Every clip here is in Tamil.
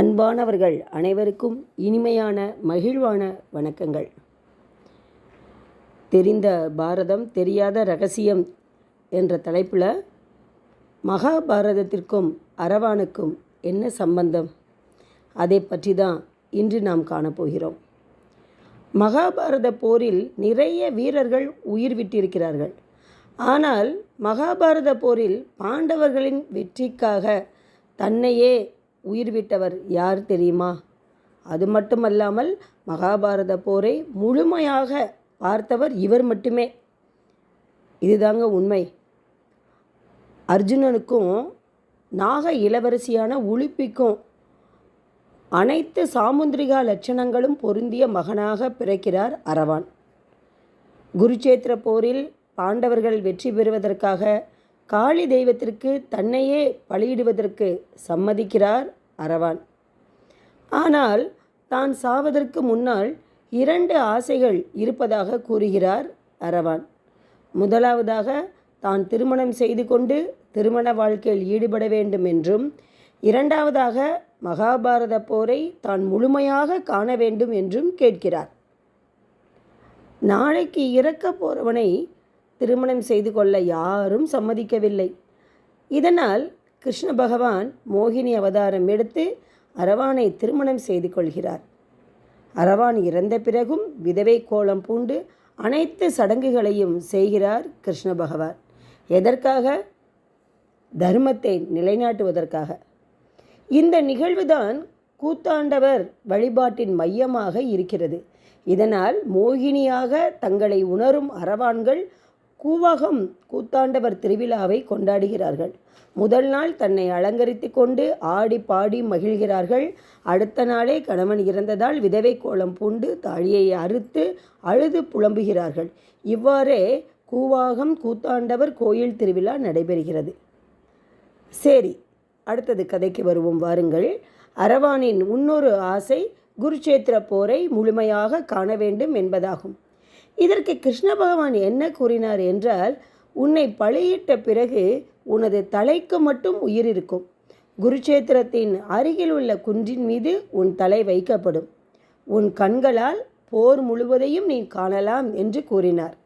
அன்பானவர்கள் அனைவருக்கும் இனிமையான மகிழ்வான வணக்கங்கள். தெரிந்த பாரதம் தெரியாத ரகசியம் என்ற தலைப்பில் மகாபாரதத்திற்கும் அரவானுக்கும் என்ன சம்பந்தம்? அதை பற்றி தான் இன்று நாம் காணப்போகிறோம். மகாபாரத போரில் நிறைய வீரர்கள் உயிர் விட்டிருக்கிறார்கள். ஆனால் மகாபாரத போரில் பாண்டவர்களின் வெற்றிக்காக தன்னையே உயிர் விட்டவர் யார் தெரியுமா? அது மட்டுமல்லாமல் மகாபாரத போரை முழுமையாக பார்த்தவர் இவர் மட்டுமே. இதுதாங்க உண்மை. அர்ஜுனனுக்கும் நாக இளவரசியான உளிப்பிக்கும் அனைத்து சாமுந்திரிகா லட்சணங்களும் பொருந்திய மகனாக பிறக்கிறார் அரவான். குருச்சேத்திர போரில் பாண்டவர்கள் வெற்றி பெறுவதற்காக காளி தெய்வத்திற்கு தன்னையே பலியிடுவதற்கு சம்மதிக்கிறார் அரவான். ஆனால் தான் சாவதற்கு முன்னால் இரண்டு ஆசைகள் இருப்பதாக கூறுகிறார் அரவான். முதலாவதாக தான் திருமணம் செய்து கொண்டு திருமண வாழ்க்கையில் ஈடுபட வேண்டும் என்றும் இரண்டாவதாக மகாபாரத போரை தான் முழுமையாக காண வேண்டும் என்றும் கேட்கிறார். நாளைக்கு இறக்க போறவனை திருமணம் செய்து கொள்ள யாரும் சம்மதிக்கவில்லை. இதனால் கிருஷ்ண பகவான் மோகினி அவதாரம் எடுத்து அரவானை திருமணம் செய்து கொள்கிறார். அரவான் இறந்த பிறகும் விதவை கோலம் பூண்டு அனைத்து சடங்குகளையும் செய்கிறார் கிருஷ்ண பகவான். எதற்காக? தர்மத்தை நிலைநாட்டுவதற்காக. இந்த நிகழ்வுதான் கூத்தாண்டவர் வழிபாட்டின் மையமாக இருக்கிறது. இதனால் மோகினியாக தங்களை உணரும் அரவான்கள் கூவகம் கூத்தாண்டவர் திருவிழாவை கொண்டாடுகிறார்கள். முதல் நாள் தன்னை அலங்கரித்து கொண்டு ஆடி பாடி மகிழ்கிறார்கள். அடுத்த நாளே கணவன் இறந்ததால் விதவை கோலம் பூண்டு தாழியை அறுத்து அழுது புலம்புகிறார்கள். இவ்வாறே கூவாகம் கூத்தாண்டவர் கோயில் திருவிழா நடைபெறுகிறது. சரி அடுத்தது கதைக்கு வருவோம். வாருங்கள். அரவானின் இன்னொரு ஆசை குருச்சேத்திர போரை முழுமையாக காண வேண்டும் என்பதாகும். இதற்கு கிருஷ்ண பகவான் என்ன கூறினார் என்றால் உன்னை பழியிட்ட பிறகு உனது தலைக்கு மட்டும் உயிர் இருக்கும். குருச்சேத்திரத்தின் அருகில் உள்ள குன்றின் மீது உன் தலை வைக்கப்படும். உன் கண்களால் போர் முழுவதையும் நீ காணலாம் என்று கூறினார்.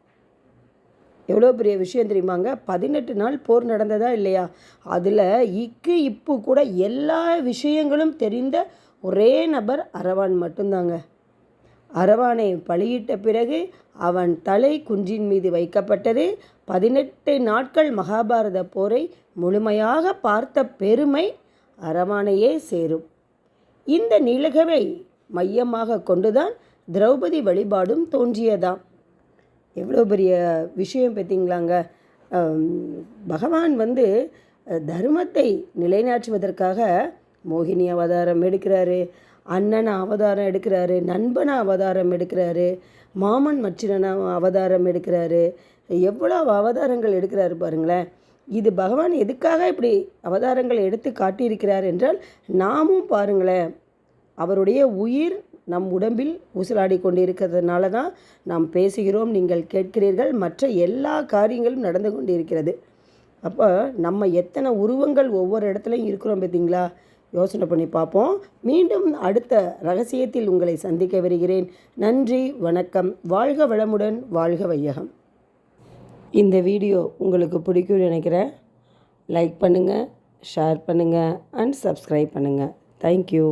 எவ்வளோ பெரிய விஷயம் தெரியுமாங்க? பதினெட்டு நாள் போர் நடந்ததா இல்லையா? அதில் இக்கு இப்பு கூட எல்லா விஷயங்களும் தெரிந்த ஒரே நபர் அரவான் மட்டும்தாங்க. அரவானை பலியிட்ட பிறகு அவன் தலை குன்றின் மீது வைக்கப்பட்டது. பதினெட்டு நாட்கள் மகாபாரத போரை முழுமையாக பார்த்த பெருமை அரவானையே சேரும். இந்த நிலகவை மையமாக கொண்டுதான் திரௌபதி வழிபாடும் தோன்றியதாம். எவ்வளோ பெரிய விஷயம் பார்த்தீங்களாங்க? பகவான் வந்து தர்மத்தை நிலைநாட்டுவதற்காக மோகினி அவதாரம் எடுக்கிறாரு. அண்ணன் அவதாரம் எடுக்கிறாரு நண்பனை அவதாரம் எடுக்கிறாரு மாமன் மச்சினனை அவதாரம் எடுக்கிறாரு. எவ்வளோ அவதாரங்கள் எடுக்கிறாரு பாருங்களேன். இது பகவான் எதுக்காக இப்படி அவதாரங்களை எடுத்து காட்டியிருக்கிறார் என்றால் நாமும் பாருங்களேன் அவருடைய உயிர் நம் உடம்பில் ஊசலாடி கொண்டிருக்கிறதுனால தான் நாம் பேசுகிறோம் நீங்கள் கேட்கிறீர்கள் மற்ற எல்லா காரியங்களும் நடந்து கொண்டிருக்கிறது. அப்போ நம்ம எத்தனை உருவங்கள் ஒவ்வொரு இடத்துலையும் இருக்கிறோம் பார்த்தீங்களா யோசனை பண்ணி பார்ப்போம். மீண்டும் அடுத்த ரகசியத்தில் உங்களை சந்திக்க வருகிறேன். நன்றி வணக்கம். வாழ்க வளமுடன் வாழ்க வையகம். இந்த வீடியோ உங்களுக்கு பிடிக்கும்னு நினைக்கிறேன். லைக் பண்ணுங்கள் ஷேர் பண்ணுங்கள் அண்ட் சப்ஸ்கிரைப் பண்ணுங்கள் தேங்க்யூ